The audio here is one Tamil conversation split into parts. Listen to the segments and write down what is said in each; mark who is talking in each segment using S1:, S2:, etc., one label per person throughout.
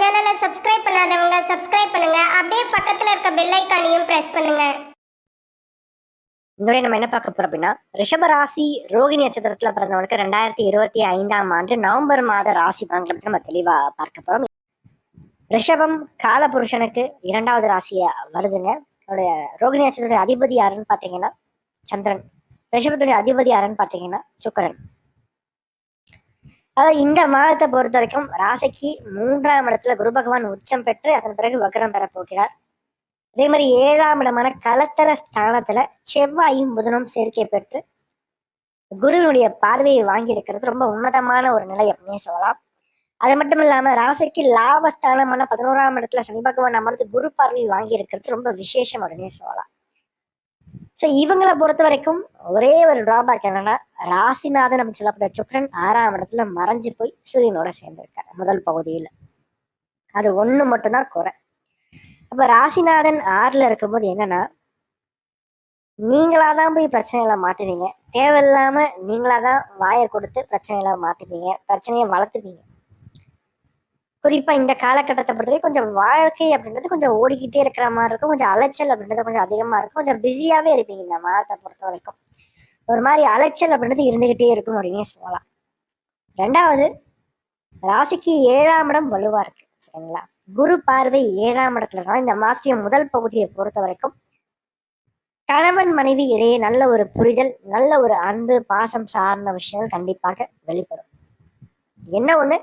S1: சேனலை சப்ஸ்கிரைப் பண்ணாதவங்க சப்ஸ்கிரைப் பண்ணுங்க. அப்படியே பக்கத்துல இருக்க பெல் ஐக்கானையும் பிரஸ் பண்ணுங்க.
S2: இந்த நம்ம என்ன பார்க்க போறோம் அப்படின்னா ரிஷப ராசி ரோகிணி நட்சத்திரத்துல பிறந்தவனுக்கு ரெண்டாயிரத்தி இருபத்தி ஐந்தாம் ஆண்டு நவம்பர் மாத ராசி பலன்களை பத்தி நம்ம தெளிவா பார்க்க போறோம். ரிஷபம் காலபுருஷனுக்கு இரண்டாவது ராசியை வருதுங்க. அவருடைய ரோகிணி நட்சத்திரத்துடைய அதிபதி யாருன்னு பாத்தீங்கன்னா சந்திரன். ரிஷபத்துடைய அதிபதி யாருன்னு பாத்தீங்கன்னா சுக்கரன். அதாவது இந்த மாதத்தை பொறுத்த வரைக்கும் ராசிக்கு மூன்றாம் இடத்துல குரு பகவான் உச்சம் பெற்று அதன் பிறகு வக்ரம் பெற போகிறார். அதே மாதிரி ஏழாம் இடமான கலத்தர ஸ்தானத்துல செவ்வாயும் புதனும் சேர்க்கை பெற்று குருவினுடைய பார்வையை வாங்கி இருக்கிறது ரொம்ப உன்னதமான ஒரு நிலை அப்படின்னு சொல்லலாம். அது மட்டும் இல்லாம ராசிக்கு லாபஸ்தானமான பதினோராம் இடத்துல சனி பகவான் அமர்ந்து குரு பார்வை வாங்கி இருக்கிறது ரொம்ப விசேஷம் அப்படின்னு சொல்லலாம். ஸோ இவங்களை பொறுத்த வரைக்கும் ஒரே ஒரு ட்ராபேக் என்னன்னா ராசிநாதன் அப்படின்னு சொல்லப்பட்ட சுக்ரன் ஆறாம் இடத்துல மறைஞ்சு போய் சூரியனோட சேர்ந்துருக்கார் முதல் பகுதியில். அது ஒன்று மட்டும்தான் குறை. அப்போ ராசிநாதன் ஆறில் இருக்கும்போது என்னன்னா நீங்களா தான் போய் பிரச்சனைகளை மாட்டுவீங்க. தேவையில்லாமல் நீங்களா தான் வாயை கொடுத்து பிரச்சனைகளை மாட்டுவீங்க பிரச்சனையை வளர்த்துப்பீங்க குறிப்பா இந்த காலகட்டத்தை பொறுத்தவரைக்கும் கொஞ்சம் வாழ்க்கை அப்படின்றது கொஞ்சம் ஓடிக்கிட்டே இருக்கிற மாதிரி இருக்கும். கொஞ்சம் அலைச்சல் அப்படின்றது கொஞ்சம் அதிகமா இருக்கும். கொஞ்சம் பிஸியாவே இருப்பீங்க இந்த மாதத்தை பொறுத்த வரைக்கும். ஒரு மாதிரி அலைச்சல் அப்படின்றது இருந்துகிட்டே இருக்கும் அப்படின்னே சொல்லலாம். ரெண்டாவது ராசிக்கு ஏழாம் இடம் வலுவா இருக்கு. சரிங்களா? குரு பார்வை ஏழாம் இடத்துல இருக்கலாம் இந்த மாசத்திய முதல் பகுதியை பொறுத்த வரைக்கும் கணவன் மனைவி இடையே நல்ல ஒரு புரிதல் நல்ல ஒரு அன்பு பாசம் சார்ந்த விஷயங்கள் கண்டிப்பாக வெளிப்படும். என்ன ஒண்ணு?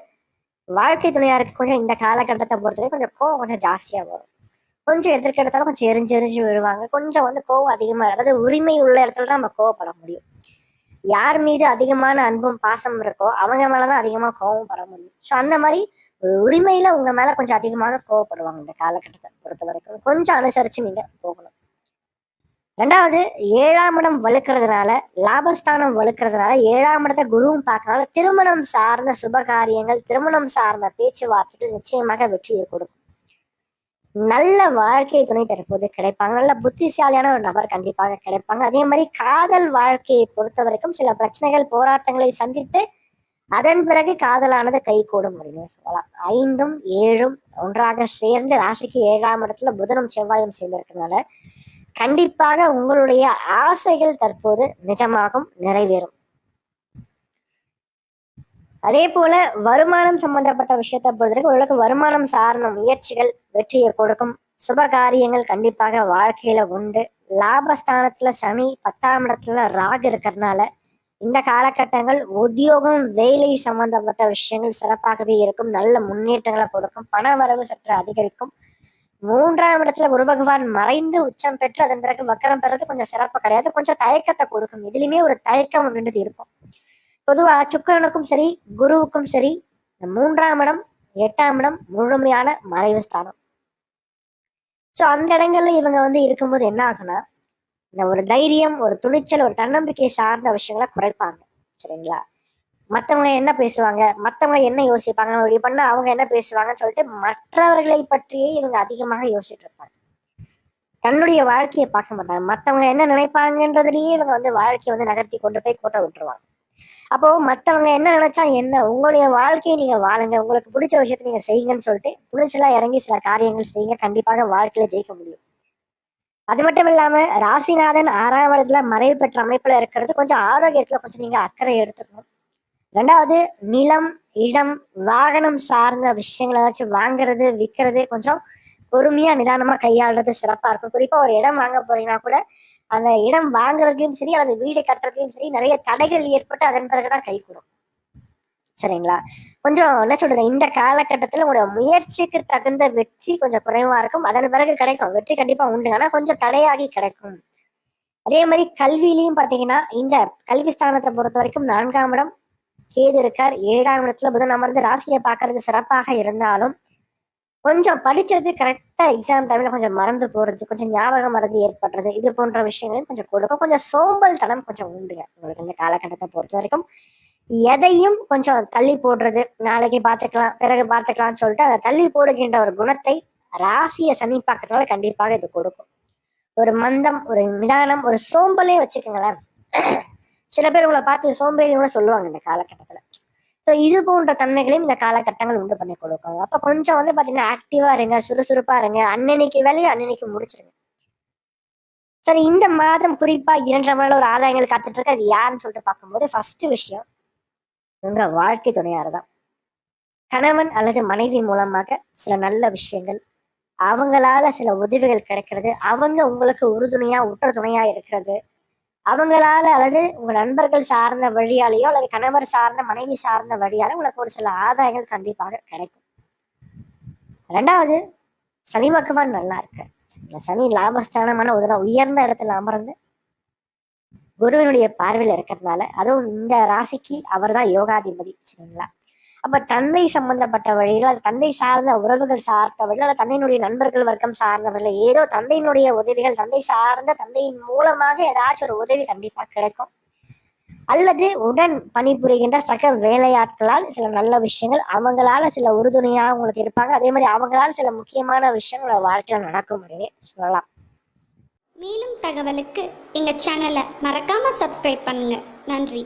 S2: வாழ்க்கை துணையாருக்கு கொஞ்சம் இந்த காலகட்டத்தை பொறுத்தவரைக்கும் கொஞ்சம் கோவம் கொஞ்சம் ஜாஸ்தியாக வரும். கொஞ்சம் எதிர்க்க கொஞ்சம் எரிஞ்சு எரிஞ்சு விழுவாங்க. கொஞ்சம் வந்து கோவம் அதிகமாக அதாவது உரிமை உள்ள இடத்துல தான் நம்ம கோவப்பட முடியும். யார் மீது அதிகமான அன்பும் பாசம் இருக்கோ அவங்க மேலே தான் அதிகமாக கோவம் பட முடியும். ஸோ அந்த மாதிரி உரிமையில் உங்கள் மேலே கொஞ்சம் அதிகமாக கோவப்படுவாங்க இந்த காலகட்டத்தை பொறுத்த வரைக்கும் கொஞ்சம் அனுசரித்து நீங்கள் போகணும். ரெண்டாவது ஏழாம் இடம் வலுக்கிறதுனால லாபஸ்தானம் வலுக்கிறதுனால ஏழாம் இடத்தை குருவும் பார்க்கறனால திருமணம் சார்ந்த சுபகாரியங்கள் திருமணம் சார்ந்த பேச்சுவார்த்தைகள் நிச்சயமாக வெற்றியை கொடுக்கும். நல்ல வாழ்க்கை துணை தற்போது கிடைப்பாங்க. நல்ல புத்திசாலியான ஒரு நபர் கண்டிப்பாக கிடைப்பாங்க. அதே மாதிரி காதல் வாழ்க்கையை பொறுத்த வரைக்கும் சில பிரச்சனைகள் போராட்டங்களை சந்தித்து அதன் பிறகு காதலானது கை கூடும் அப்படின்னு சொல்லலாம். ஐந்தும் ஏழும் ஒன்றாக சேர்ந்து ராசிக்கு ஏழாம் இடத்துல புதனும் செவ்வாயும் சேர்ந்திருக்கனால கண்டிப்பாக உங்களுடைய ஆசைகள் தற்போது நிஜமாகும் நிறைவேறும். அதே போல வருமானம் சம்பந்தப்பட்ட விஷயத்தை பொறுத்தவரைக்கும் உங்களுக்கு வருமானம் சார்ந்த முயற்சிகள் வெற்றியை கொடுக்கும். சுப காரியங்கள் கண்டிப்பாக வாழ்க்கையில உண்டு. லாபஸ்தானத்துல சனி பத்தாம் இடத்துல ராகு இருக்கிறதுனால இந்த காலகட்டங்கள் உத்தியோகம் வேலை சம்பந்தப்பட்ட விஷயங்கள் சிறப்பாகவே இருக்கும். நல்ல முன்னேற்றங்களை கொடுக்கும். பண வரவு சற்று அதிகரிக்கும். மூன்றாம் இடத்துல குரு பகவான் மறைந்து உச்சம் பெற்று அதன் பிறகு வக்கரம் பெறது கொஞ்சம் சிறப்பு கிடையாது. கொஞ்சம் தயக்கத்தை கொடுக்கும். இதுலயுமே ஒரு தயக்கம் அப்படின்றது இருக்கும். பொதுவா சுக்கிரனுக்கும் சரி குருவுக்கும் சரி மூன்றாம் இடம் எட்டாம் இடம் முழுமையான மறைவு ஸ்தானம். ஸோ அந்த இடங்கள்ல இவங்க வந்து இருக்கும்போது என்ன ஆகுனா இந்த ஒரு தைரியம் ஒரு துணிச்சல் ஒரு தன்னம்பிக்கை சார்ந்த விஷயங்களை குறைப்பாங்க. சரிங்களா? மற்றவங்க என்ன பேசுவாங்க? மற்றவங்க என்ன யோசிப்பாங்க? நம்ம இப்படி பண்ணா அவங்க என்ன பேசுவாங்கன்னு சொல்லிட்டு மற்றவர்களை பற்றியே இவங்க அதிகமாக யோசிச்சுட்டு இருப்பாங்க. தன்னுடைய வாழ்க்கையை பார்க்க மாட்டாங்க. மற்றவங்க என்ன நினைப்பாங்கன்றதுலயே இவங்க வந்து வாழ்க்கையை வந்து நகர்த்தி கொண்டு போய் கோட்டை விட்டுருவாங்க. அப்போ மற்றவங்க என்ன நினைச்சா என்ன? உங்களுடைய வாழ்க்கையை நீங்க வாழுங்க. உங்களுக்கு பிடிச்ச விஷயத்த நீங்க செய்யுங்கன்னு சொல்லிட்டு துணிச்சலா இறங்கி சில காரியங்கள் செய்யுங்க. கண்டிப்பாக வாழ்க்கையில ஜெயிக்க முடியும். அது மட்டும் இல்லாம ராசிநாதன் ஆறாம் இடத்துல மறைவு பெற்ற அமைப்புல இருக்கிறது கொஞ்சம் ஆரோக்கியத்துல கொஞ்சம் நீங்க அக்கறை எடுத்துக்கணும். ரெண்டாவது நிலம் இடம் வாகனம் சார்ந்த விஷயங்கள் ஏதாச்சும் வாங்குறது விற்கிறது கொஞ்சம் பொறுமையா நிதானமா கையாளுறது சிறப்பா இருக்கும். குறிப்பா ஒரு இடம் வாங்க போறீங்கன்னா கூட அந்த இடம் வாங்குறதையும் சரி அல்லது வீடு கட்டுறதையும் சரி நிறைய தடைகள் ஏற்பட்டு அதன் பிறகுதான் கை கூடும். சரிங்களா? கொஞ்சம் என்ன சொல்றது இந்த காலகட்டத்துல உங்களோட முயற்சிக்கு தகுந்த வெற்றி கொஞ்சம் குறைவா இருக்கும். அதன் பிறகு கிடைக்கும். வெற்றி கண்டிப்பா உண்டு. ஆனா கொஞ்சம் தடையாகி கிடைக்கும். அதே மாதிரி கல்வியிலையும் பாத்தீங்கன்னா இந்த கல்வி ஸ்தானத்தை பொறுத்த வரைக்கும் நான்காம் இடம் கேது இருக்கார் ஏழாம் இடத்துல புதன் அமர்ந்து ராசியை பார்க்கறது சிறப்பாக இருந்தாலும் கொஞ்சம் படிச்சது கரெக்டா எக்ஸாம் டைம்ல கொஞ்சம் மறந்து போறது கொஞ்சம் ஞாபகம் மறந்து ஏற்படுறது இது போன்ற விஷயங்களையும் கொஞ்சம் கொடுக்கும். கொஞ்சம் சோம்பல் தனம் கொஞ்சம் உண்டுங்க உங்களுக்கு இந்த காலகட்டத்தை பொறுத்த வரைக்கும் எதையும் கொஞ்சம் தள்ளி போடுறது நாளைக்கு பார்த்துக்கலாம் பிறகு பார்த்துக்கலாம்னு சொல்லிட்டு அதை தள்ளி போடுகின்ற ஒரு குணத்தை ராசியை சனி பார்க்கறதுனால கண்டிப்பாக இது கொடுக்கும். ஒரு மந்தம் ஒரு நிதானம் ஒரு சோம்பலே வச்சுக்கோங்களேன். சில பேர் உங்களை பார்த்து சோம்பேறி கூட சொல்லுவாங்க இந்த காலகட்டத்தில். ஸோ இது போன்ற தன்மைகளையும் இந்த காலகட்டங்கள் உண்டு பண்ணி கொடுக்கும். அப்போ கொஞ்சம் வந்து பார்த்தீங்கன்னா ஆக்டிவாக இருங்க சுறுசுறுப்பாக இருங்க. அன்னன்னைக்கு வேலையை அன்னன்னைக்கு முடிச்சிருங்க. சரி இந்த மாதம் குறிப்பாக இரண்டரை மணி ஒரு ஆதாயங்கள் காத்துட்டு இருக்கு. அது யாருன்னு சொல்லிட்டு பார்க்கும்போது ஃபர்ஸ்ட் விஷயம் உங்க வாழ்க்கை துணையார் தான். கணவன் அல்லது மனைவி மூலமாக சில நல்ல விஷயங்கள் அவங்களால சில உதவிகள் கிடைக்கிறது அவங்க உங்களுக்கு உறுதுணையா உற்ற துணையா இருக்கிறது அவங்களால அல்லது உங்க நண்பர்கள் சார்ந்த வழியாலேயோ அல்லது கணவர் சார்ந்த மனைவி சார்ந்த வழியால உங்களுக்கு ஒரு சில ஆதாயங்கள் கண்டிப்பாக கிடைக்கும். ரெண்டாவது சனி பகவான் நல்லா இருக்கு இந்த சனி லாபஸ்தானமான உதவ உயர்ந்த இடத்துல அமர்ந்து குருவினுடைய பார்வையில் இருக்கிறதுனால அதுவும் இந்த ராசிக்கு அவர் தான் யோகாதிபதி. சரிங்களா? அப்ப தந்தை சம்பந்தப்பட்ட வழியில் அது தந்தை சார்ந்த உறவுகள் சார்ந்த வழியில் அல்லது தந்தையினுடைய நண்பர்கள் வர்க்கம் சார்ந்த வழியில் ஏதோ தந்தையினுடைய உதவிகள் தந்தை சார்ந்த தந்தையின் மூலமாக ஏதாச்சும் ஒரு உதவி கண்டிப்பா கிடைக்கும். அல்லது உடன் பணிபுரிகின்ற சக வேலையாட்களால் சில நல்ல விஷயங்கள் அவங்களால சில உறுதுணையாக உங்களுக்கு இருப்பாங்க. அதே மாதிரி அவங்களால சில முக்கியமான விஷயங்கள் வாழ்க்கையில் நடக்கும் அப்படின்னு சொல்லலாம்.
S3: மேலும் தகவலுக்கு எங்கள் சேனலை மறக்காமல் சப்ஸ்கிரைப் பண்ணுங்கள் நன்றி.